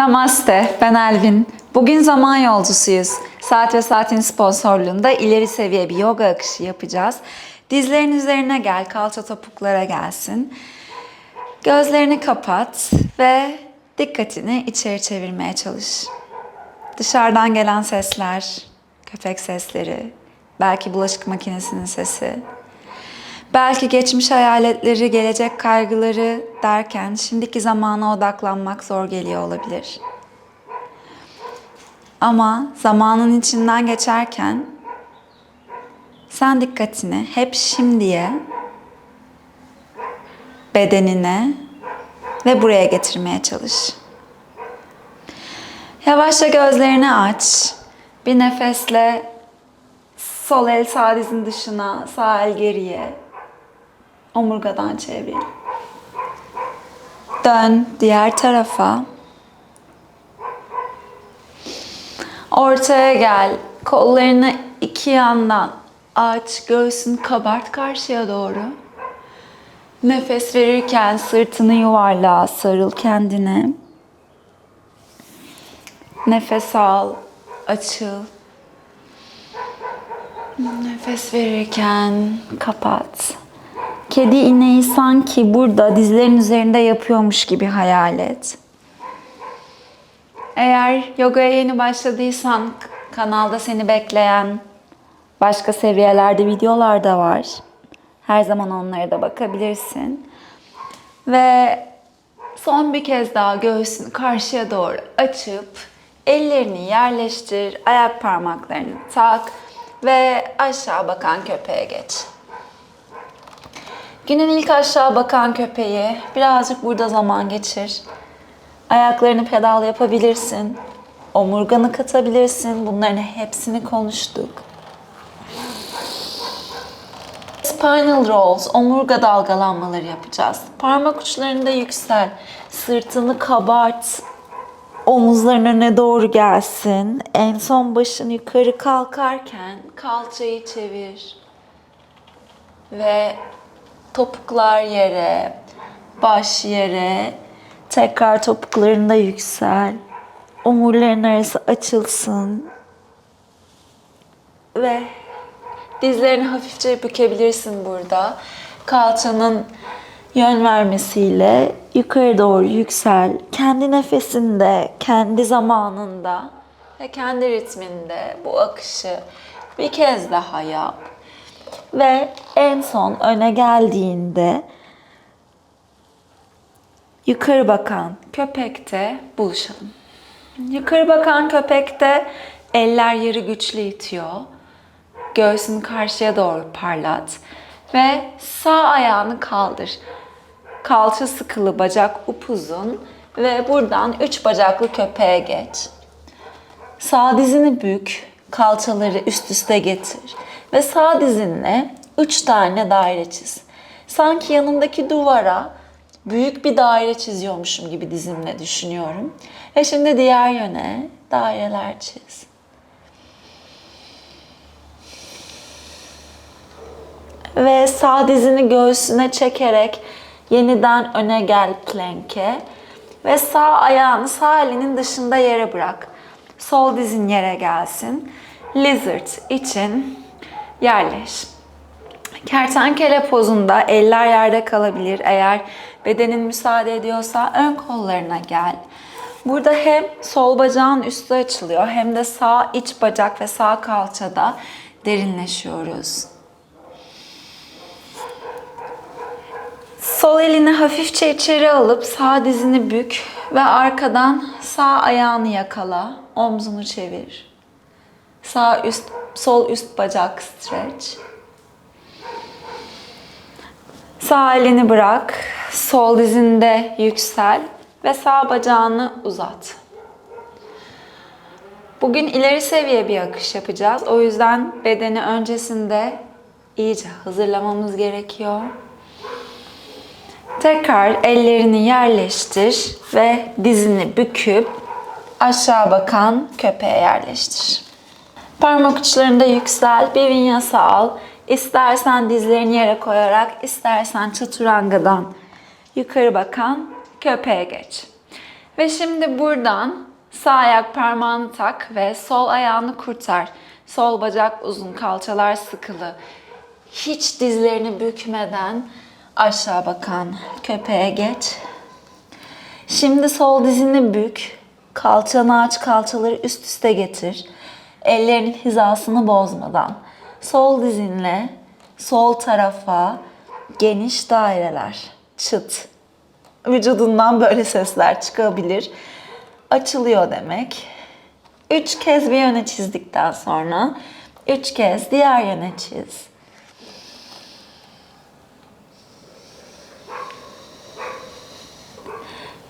Namaste, ben Elvin. Bugün zaman yolcusuyuz. Saat ve Saat'in sponsorluğunda ileri seviye bir yoga akışı yapacağız. Dizlerin üzerine gel, kalça topuklara gelsin. Gözlerini kapat ve dikkatini içeri çevirmeye çalış. Dışarıdan gelen sesler, köpek sesleri, belki bulaşık makinesinin sesi, Belki geçmiş hayaletleri, gelecek kaygıları derken şimdiki zamana odaklanmak zor geliyor olabilir. Ama zamanın içinden geçerken sen dikkatini hep şimdiye, bedenine ve buraya getirmeye çalış. Yavaşça gözlerini aç. Bir nefesle sol el sağ dizin dışına, sağ el geriye, Omurgadan çevir. Dön diğer tarafa. Ortaya gel. Kollarını iki yandan aç. Göğsünü kabart karşıya doğru. Nefes verirken sırtını yuvarla, sarıl kendine. Nefes al, açıl. Nefes verirken kapat. Kedi ineği sanki burada dizlerin üzerinde yapıyormuş gibi hayal et. Eğer yogaya yeni başladıysan kanalda seni bekleyen başka seviyelerde videolar da var. Her zaman onlara da bakabilirsin. Ve son bir kez daha göğsünü karşıya doğru açıp ellerini yerleştir, ayak parmaklarını tak ve aşağı bakan köpeğe geç. Günün ilk aşağı bakan köpeği. Birazcık burada zaman geçir. Ayaklarını pedal yapabilirsin. Omurganı katabilirsin. Bunların hepsini konuştuk. Spinal rolls, omurga dalgalanmaları yapacağız. Parmak uçlarında yüksel. Sırtını kabart. Omuzların öne doğru gelsin. En son başın yukarı kalkarken kalçayı çevir. Ve topuklar yere, baş yere, tekrar topuklarında yüksel. Omurların arası açılsın. Ve dizlerini hafifçe bükebilirsin burada. Kalçanın yön vermesiyle yukarı doğru yüksel. Kendi nefesinde, kendi zamanında ve kendi ritminde bu akışı bir kez daha yap. Ve en son öne geldiğinde yukarı bakan köpekte buluşalım. Yukarı bakan köpekte eller yarı güçlü itiyor. Göğsünü karşıya doğru parlat ve sağ ayağını kaldır. Kalça sıkılı, bacak upuzun ve buradan üç bacaklı köpeğe geç. Sağ dizini bük, kalçaları üst üste getir ve sağ dizinle üç tane daire çiz. Sanki yanındaki duvara büyük bir daire çiziyormuşum gibi dizimle düşünüyorum. Ve şimdi diğer yöne daireler çiz. Ve sağ dizini göğsüne çekerek yeniden öne gel plank'e. Ve sağ ayağını sağ elinin dışında yere bırak. Sol dizin yere gelsin. Lizard için yerleş. Kertenkele pozunda eller yerde kalabilir. Eğer bedenin müsaade ediyorsa ön kollarına gel. Burada hem sol bacağın üstü açılıyor hem de sağ iç bacak ve sağ kalçada derinleşiyoruz. Sol elini hafifçe içeri alıp sağ dizini bük ve arkadan sağ ayağını yakala. Omzunu çevir. Sağ üst, sol üst bacak stretch. Sağ elini bırak. Sol dizinde yüksel ve sağ bacağını uzat. Bugün ileri seviye bir akış yapacağız. O yüzden bedeni öncesinde iyice hazırlamamız gerekiyor. Tekrar ellerini yerleştir ve dizini büküp aşağı bakan köpeğe yerleştir. Parmak uçlarında yüksel, bir vinyasa al. İstersen dizlerini yere koyarak, istersen çaturangadan yukarı bakan köpeğe geç. Ve şimdi buradan sağ ayak parmağını tak ve sol ayağını kurtar. Sol bacak uzun, kalçalar sıkılı. Hiç dizlerini bükmeden aşağı bakan köpeğe geç. Şimdi sol dizini bük. Kalçanı aç, kalçaları üst üste getir. Ellerinin hizasını bozmadan. Sol dizinle sol tarafa geniş daireler. Çıt. Vücudundan böyle sesler çıkabilir. Açılıyor demek. Üç kez bir yöne çizdikten sonra üç kez diğer yöne çiz.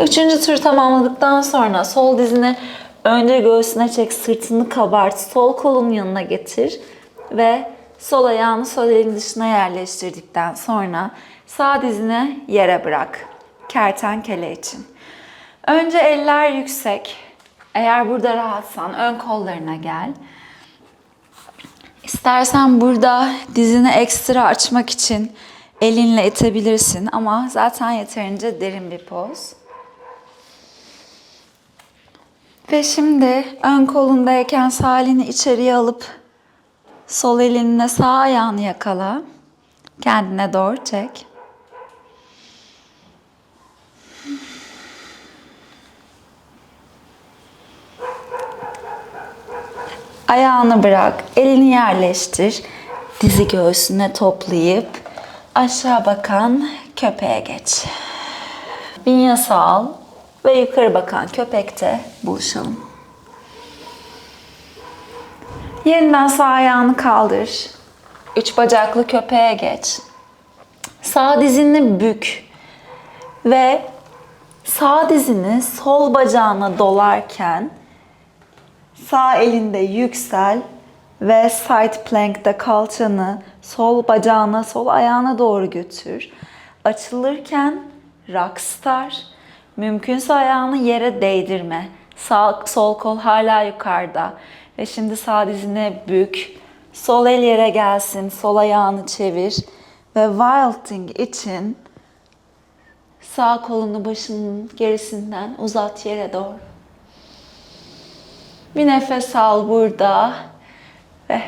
Üçüncü tur tamamladıktan sonra sol dizini önce göğsüne çek, sırtını kabart, sol kolun yanına getir ve sol ayağını sol elin dışına yerleştirdikten sonra sağ dizini yere bırak. Kertenkele için. Önce eller yüksek. Eğer burada rahatsan ön kollarına gel. İstersen burada dizini ekstra açmak için elinle itebilirsin ama zaten yeterince derin bir poz. Ve şimdi ön kolundayken sağ elini içeriye alıp sol elinle sağ ayağını yakala. Kendine doğru çek. Ayağını bırak, elini yerleştir. Dizi göğsüne toplayıp aşağı bakan köpeğe geç. Vinyasa al ve yukarı bakan köpekte buluşalım. Yeniden sağ ayağını kaldır. Üç bacaklı köpeğe geç. Sağ dizini bük ve sağ dizini sol bacağına dolarken Sağ elinde yüksel ve side plank'te kalçanı sol bacağına, sol ayağına doğru götür. Açılırken rockstar. Mümkünse ayağını yere değdirme. Sağ, sol kol hala yukarıda. Ve şimdi sağ dizine bük. Sol el yere gelsin. Sol ayağını çevir. Ve wilding için sağ kolunu başının gerisinden uzat yere doğru. Bir nefes al burada. Ve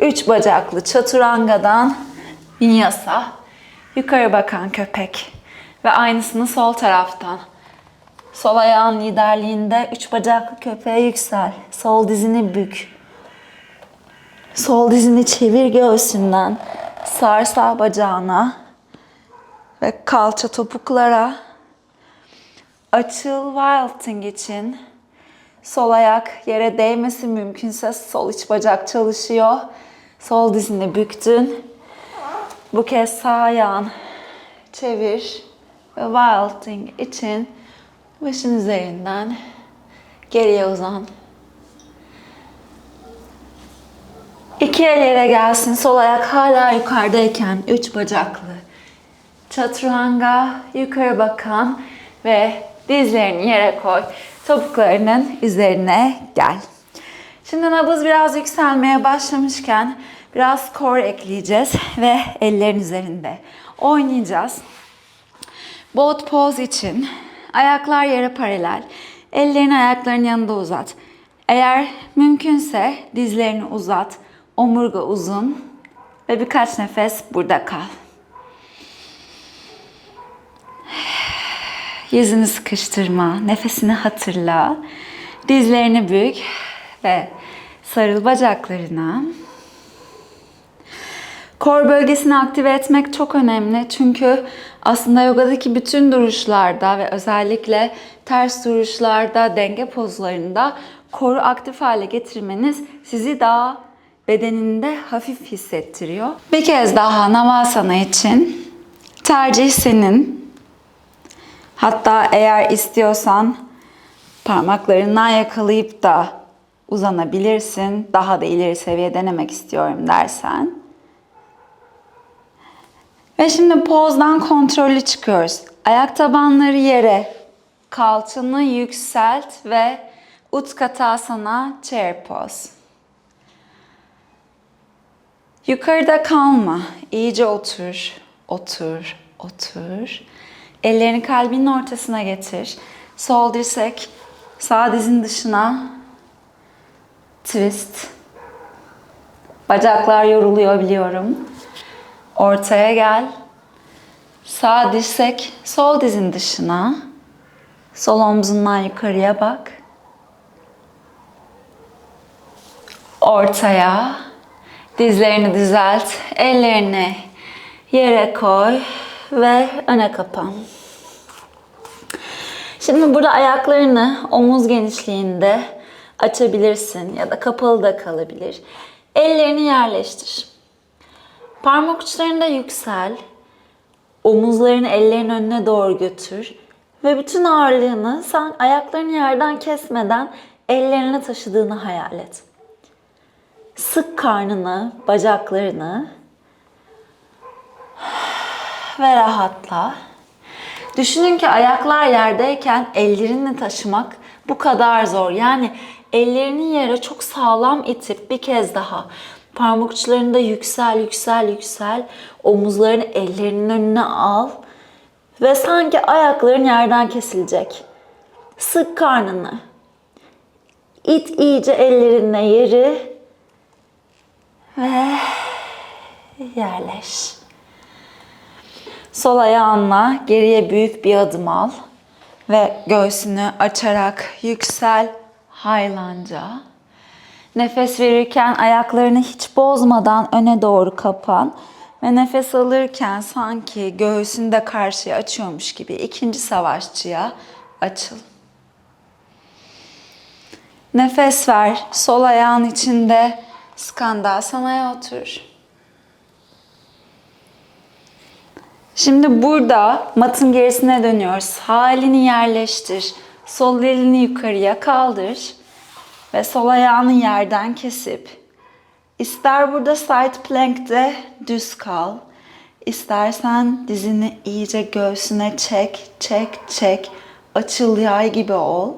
üç bacaklı çaturangadan vinyasa. Yukarı bakan köpek. Ve aynısını sol taraftan. Sol ayağın liderliğinde üç bacaklı köpeğe yüksel. Sol dizini bük. Sol dizini çevir göğsünden. Sar sağ bacağına. Ve kalça topuklara. Açıl Wilding için. Sol ayak yere değmesi mümkünse sol iç bacak çalışıyor. Sol dizini büktün. Bu kez sağ ayağın çevir ve wilding için başın üzerinden geriye uzan. İki el yere gelsin. Sol ayak hala yukarıdayken üç bacaklı. Chaturanga yukarı bakan ve dizlerini yere koy. Topuklarının üzerine gel. Şimdi nabız biraz yükselmeye başlamışken biraz core ekleyeceğiz ve ellerin üzerinde oynayacağız. Boat pose için ayaklar yere paralel. Ellerini ayakların yanında uzat. Eğer mümkünse dizlerini uzat. Omurga uzun ve birkaç nefes burada kal. Yüzünü sıkıştırma, nefesini hatırla. Dizlerini bük ve sarıl bacaklarına. Kor bölgesini aktive etmek çok önemli çünkü aslında yogadaki bütün duruşlarda ve özellikle ters duruşlarda, denge pozlarında koru aktif hale getirmeniz sizi daha bedeninde hafif hissettiriyor. Bir kez daha Navasana için tercih senin. Hatta eğer istiyorsan parmaklarından yakalayıp da uzanabilirsin. Daha da ileri seviye denemek istiyorum dersen. Ve şimdi pozdan kontrollü çıkıyoruz. Ayak tabanları yere. Kalçanı yükselt ve Utkatasana chair pose. Yukarıda kalma. İyice otur. Otur. Otur. Ellerini kalbinin ortasına getir. Sol dirsek sağ dizin dışına. Twist. Bacaklar yoruluyor biliyorum. Ortaya gel. Sağ dirsek sol dizin dışına. Sol omzundan yukarıya bak. Ortaya. Dizlerini düzelt. Ellerini yere koy ve öne kapan. Şimdi burada ayaklarını omuz genişliğinde açabilirsin ya da kapalı da kalabilir. Ellerini yerleştir. Parmak uçlarında yüksel. Omuzlarını ellerin önüne doğru götür. Ve bütün ağırlığını sen ayaklarını yerden kesmeden ellerine taşıdığını hayal et. Sık karnını, bacaklarını ve rahatla. Düşünün ki ayaklar yerdeyken ellerini taşımak bu kadar zor. Yani ellerini yere çok sağlam itip bir kez daha parmak uçlarında yüksel yüksel yüksel omuzlarını ellerinin önüne al ve sanki ayakların yerden kesilecek. Sık karnını. İt iyice ellerinle yeri ve yerleş. Sol ayağınla geriye büyük bir adım al ve göğsünü açarak yüksel haylanca. Nefes verirken ayaklarını hiç bozmadan öne doğru kapan ve nefes alırken sanki göğsünü de karşıya açıyormuş gibi ikinci savaşçıya açıl. Nefes ver. Sol ayağın içinde Skandasana otur. Şimdi burada matın gerisine dönüyoruz. Halini yerleştir. Sol elini yukarıya kaldır. Ve sol ayağını yerden kesip ister burada side plank'te düz kal. İstersen dizini iyice göğsüne çek, çek, çek. Açıl yay gibi ol.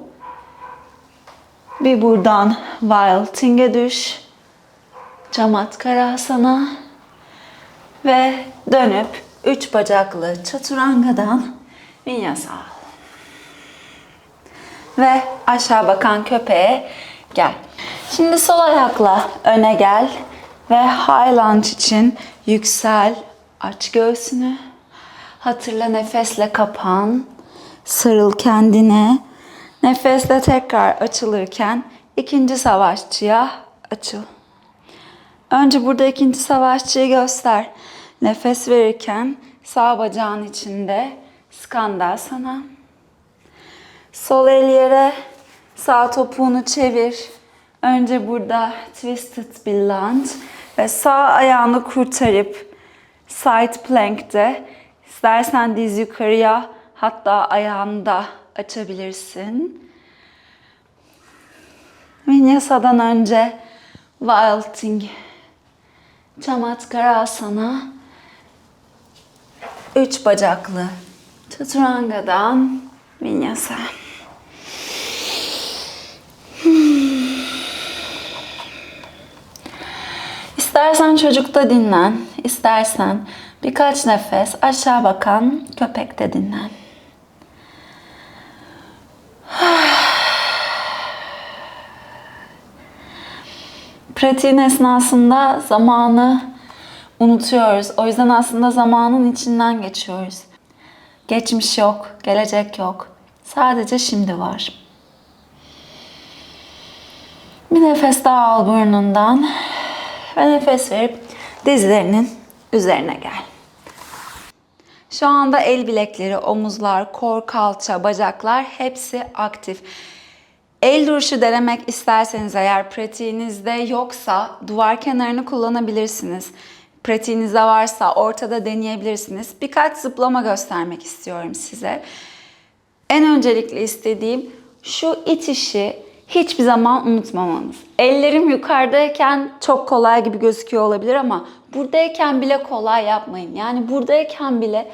Bir buradan Wilding'e düş. Chamatkarasana. Ve dönüp üç bacaklı çaturangadan vinyasa al. Ve aşağı bakan köpeğe gel. Şimdi sol ayakla öne gel ve high lunge için yüksel. Aç göğsünü. Hatırla nefesle kapan. Sarıl kendine. Nefesle tekrar açılırken ikinci savaşçıya açıl. Önce burada ikinci savaşçıyı göster. Nefes verirken sağ bacağın içinde skandasana. Sol el yere sağ topuğunu çevir. Önce burada twisted bir lunge ve sağ ayağını kurtarıp side plank'te istersen diz yukarıya hatta ayağını da açabilirsin. Vinyasa'dan önce Wilding Chamatkarasana Üç bacaklı Chaturanga'dan Vinyasa. İstersen çocukta dinlen, istersen birkaç nefes aşağı bakan köpekte dinlen. Pratiğin esnasında zamanı unutuyoruz. O yüzden aslında zamanın içinden geçiyoruz. Geçmiş yok, gelecek yok. Sadece şimdi var. Bir nefes daha al burnundan ve nefes verip dizlerinin üzerine gel. Şu anda el bilekleri, omuzlar, kor, kalça, bacaklar hepsi aktif. El duruşu denemek isterseniz eğer pratiğinizde yoksa duvar kenarını kullanabilirsiniz. Pratiğinizde varsa ortada deneyebilirsiniz. Birkaç zıplama göstermek istiyorum size. En öncelikle istediğim şu itişi hiçbir zaman unutmamanız. Ellerim yukarıdayken çok kolay gibi gözüküyor olabilir ama buradayken bile kolay yapmayın. Yani buradayken bile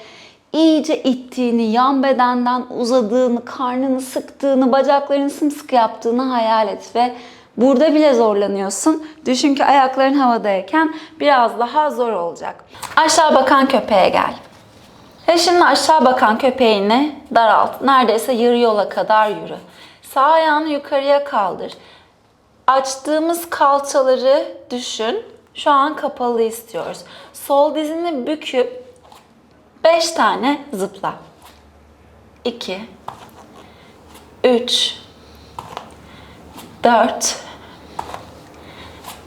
iyice ittiğini, yan bedenden uzadığını, karnını sıktığını, bacaklarını sımsıkı yaptığını hayal et ve burada bile zorlanıyorsun. Düşün ki ayakların havadayken biraz daha zor olacak. Aşağı bakan köpeğe gel. Ve şimdi aşağı bakan köpeğini daralt. Neredeyse yarı yola kadar yürü. Sağ ayağını yukarıya kaldır. Açtığımız kalçaları düşün. Şu an kapalı istiyoruz. Sol dizini büküp 5 tane zıpla. 2 3 4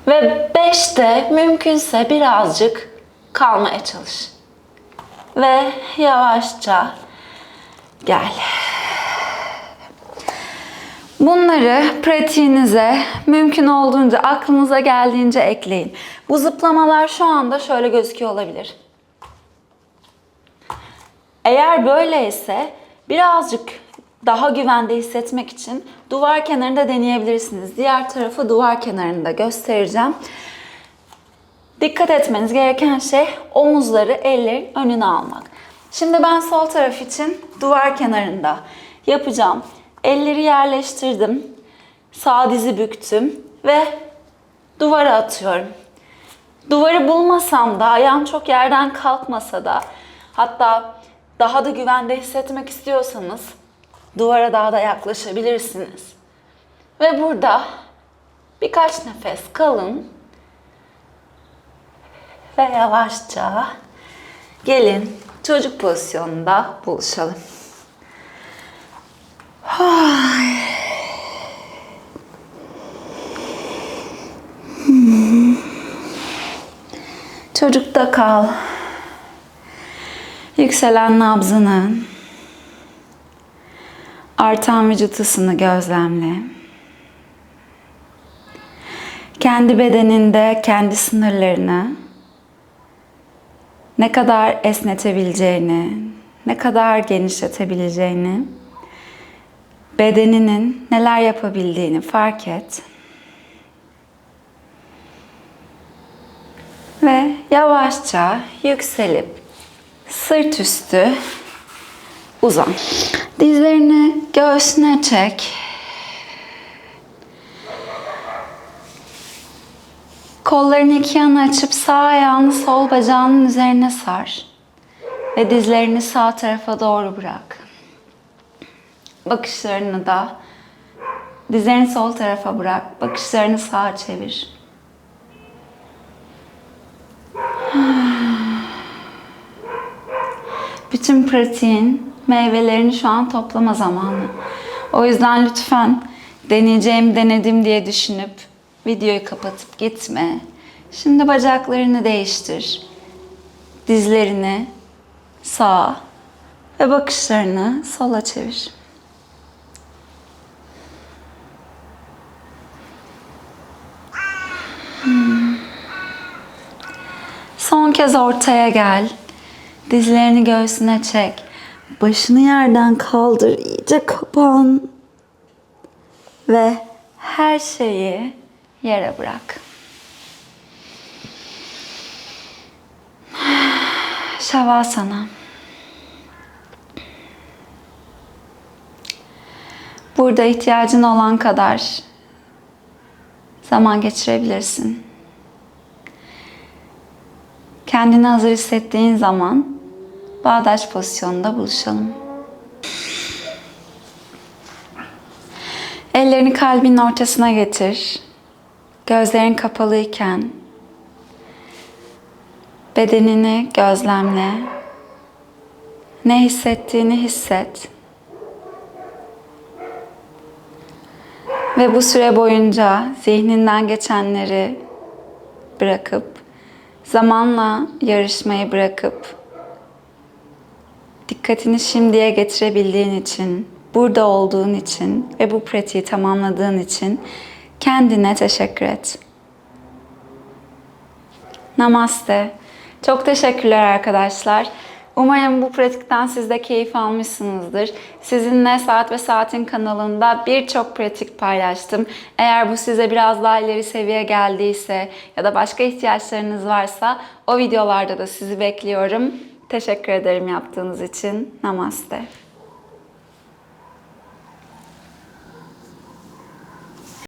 ve 5'te mümkünse birazcık kalmaya çalış. Ve yavaşça gel. Bunları pratiğinize mümkün olduğunca aklınıza geldiğince ekleyin. Bu zıplamalar şu anda şöyle gözüküyor olabilir. Eğer böyleyse birazcık daha güvende hissetmek için duvar kenarında deneyebilirsiniz. Diğer tarafı duvar kenarında göstereceğim. Dikkat etmeniz gereken şey omuzları ellerin önüne almak. Şimdi ben sol taraf için duvar kenarında yapacağım. Elleri yerleştirdim. Sağ dizi büktüm ve duvara atıyorum. Duvarı bulmasam da, ayağım çok yerden kalkmasa da, hatta daha da güvende hissetmek istiyorsanız duvara daha da yaklaşabilirsiniz. Ve burada birkaç nefes kalın ve yavaşça gelin çocuk pozisyonunda buluşalım. Çocukta kal. Yükselen nabzının, artan vücut ısını gözlemle. Kendi bedeninde kendi sınırlarını ne kadar esnetebileceğini, ne kadar genişletebileceğini, bedeninin neler yapabildiğini fark et. Ve yavaşça yükselip sırt üstü uzan. Dizlerini göğsüne çek. Kollarını iki yana açıp sağ ayağını sol bacağının üzerine sar. Ve dizlerini sağ tarafa doğru bırak. Bakışlarını da dizlerini sol tarafa bırak. Bakışlarını sağa çevir. Bütün pratiğin meyvelerini şu an toplama zamanı. O yüzden lütfen deneyeceğim denedim diye düşünüp videoyu kapatıp gitme. Şimdi bacaklarını değiştir. Dizlerini sağa ve bakışlarını sola çevir. Son kez ortaya gel. Dizlerini göğsüne çek. Başını yerden kaldır. iyice kapan. Ve her şeyi yere bırak. Şavasana. Burada ihtiyacın olan kadar zaman geçirebilirsin. Kendini hazır hissettiğin zaman bağdaş pozisyonunda buluşalım. Ellerini kalbinin ortasına getir. Gözlerin kapalıyken bedenini gözlemle. Ne hissettiğini hisset. Ve bu süre boyunca zihninden geçenleri bırakıp zamanla yarışmayı bırakıp dikkatini şimdiye getirebildiğin için, burada olduğun için ve bu pratiği tamamladığın için kendine teşekkür et. Namaste. Çok teşekkürler arkadaşlar. Umarım bu pratikten siz de keyif almışsınızdır. Sizinle Saat ve Saat'in kanalında birçok pratik paylaştım. Eğer bu size biraz daha ileri seviye geldiyse ya da başka ihtiyaçlarınız varsa o videolarda da sizi bekliyorum. Teşekkür ederim yaptığınız için. Namaste.